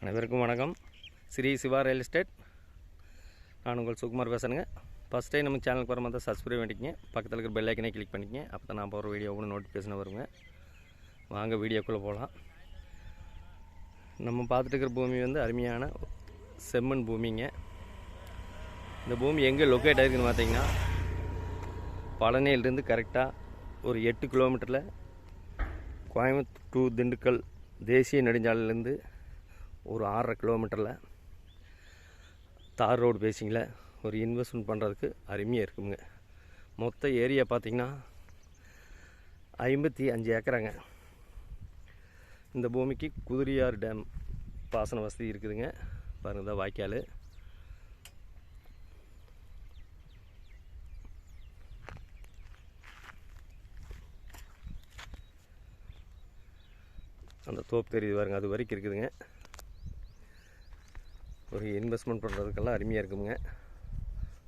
அனைவருக்கும் வணக்கம். Sri Siva real estate. நான் உங்கள் சுகுமார் பேசுகிறேங்க ஃபஸ்ட் டைம் நம்ம சேனலுக்கு வர மாதிரி சப்ஸ்கிரைப் பண்ணிக்கங்க. பக்கத்தில் இருக்கிற பெல் ஐக்கனே கிளிக் பண்ணிக்கங்க. அப்போ தான் நான் போகிற வீடியோ ஒன்று நோட்டிஃபிகேஷன் வருங்க. வாங்க வீடியோக்குள்ளே போகலாம் நம்ம பார்த்துட்டு இருக்கிற பூமி வந்து அருமையான செம்மண் பூமிங்க. இந்த பூமி எங்கே லொக்கேட் ஆகிருக்குன்னு பார்த்தீங்கன்னா பழனியிலிருந்து கரெக்டாக ஒரு எட்டு கிலோமீட்டரில் கோயம்புத்தூர் திண்டுக்கல் தேசிய நெடுஞ்சாலையிலேருந்து ஒரு ஆறரை கிலோமீட்டரில் தார் ரோடு பேசிங்கில் ஒரு இன்வெஸ்ட்மெண்ட் பண்ணுறதுக்கு அருமையாக இருக்குங்க. மொத்த ஏரியா பார்த்திங்கன்னா ஐம்பத்தி அஞ்சு ஏக்கராங்க. இந்த பூமிக்கு குதிரியார் டேம் பாசன வசதி இருக்குதுங்க. பாருங்கள் தான் வாய்க்கால். அந்த தோப்பு தெரியுது பாருங்க அது வரைக்கும் இருக்குதுங்க. ஒரு இன்வெஸ்ட்மெண்ட் பண்ணுறதுக்கெல்லாம் அருமையாக இருக்குங்க.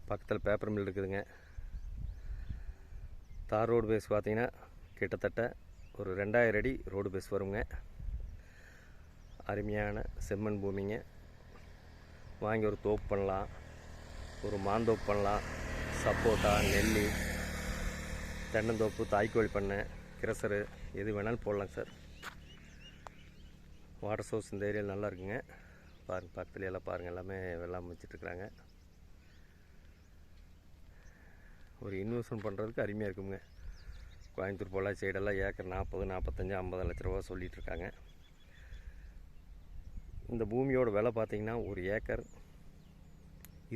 பக்கத்தில் பேப்பர் மில் இருக்குதுங்க. தார் ரோடு பேஸ் பார்த்திங்கன்னா கிட்டத்தட்ட ஒரு ரெண்டாயிரம் அடி ரோடு பேஸ் வருங்க. அருமையான செம்மண் பூமிங்க. வாங்கி ஒரு தோப்பு பண்ணலாம். ஒரு மாந்தோப்பு பண்ணலாம். சப்போட்டா நெல்லி தென்னந்தோப்பு தாய்க்கோழி பண்ணை கிரசரு எது வேணாலும் போடலாங்க சார். வாட்டர் சோர்ஸ் இந்த ஏரியாவில் நல்லா இருக்குங்க. பாருங்க பக்கத்துல எல்லாம் பாருங்கள் எல்லாமே வெள்ளாமை வச்சிட்ருக்குறாங்க. ஒரு இன்வெஸ்ட்மெண்ட் பண்ணுறதுக்கு அருமையாக இருக்குங்க. கோயம்புத்தூர் போல சைடெல்லாம் ஏக்கர் நாற்பது நாற்பத்தஞ்சு ஐம்பது லட்ச ரூபா சொல்லிட்டு இருக்காங்க இந்த பூமியோட விலை பார்த்திங்கன்னா ஒரு ஏக்கர்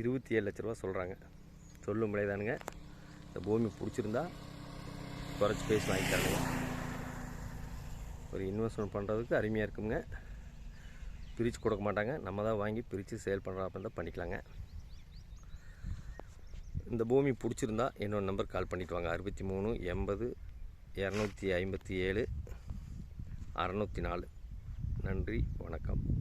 இருபத்தி ஏழு லட்ச ரூபா சொல்கிறாங்க சொல்லும் முடியாதானுங்க இந்த பூமி பிடிச்சிருந்தா குறைச்சி பேசி வாங்கி தரணுங்க. ஒரு இன்வெஸ்ட்மெண்ட் பண்ணுறதுக்கு அருமையாக இருக்குங்க. பிரித்து கொடுக்க மாட்டாங்க. நம்ம தான் வாங்கி பிரித்து சேல் பண்ணுறப்ப தான் பண்ணிக்கலாங்க. இந்த பூமி பிடிச்சிருந்தா என்னோட நம்பர் கால் பண்ணிட்டு வாங்க. அறுபத்தி மூணு எண்பது இரநூத்தி ஐம்பத்தி ஏழு அறநூற்றி நாலு. நன்றி வணக்கம்.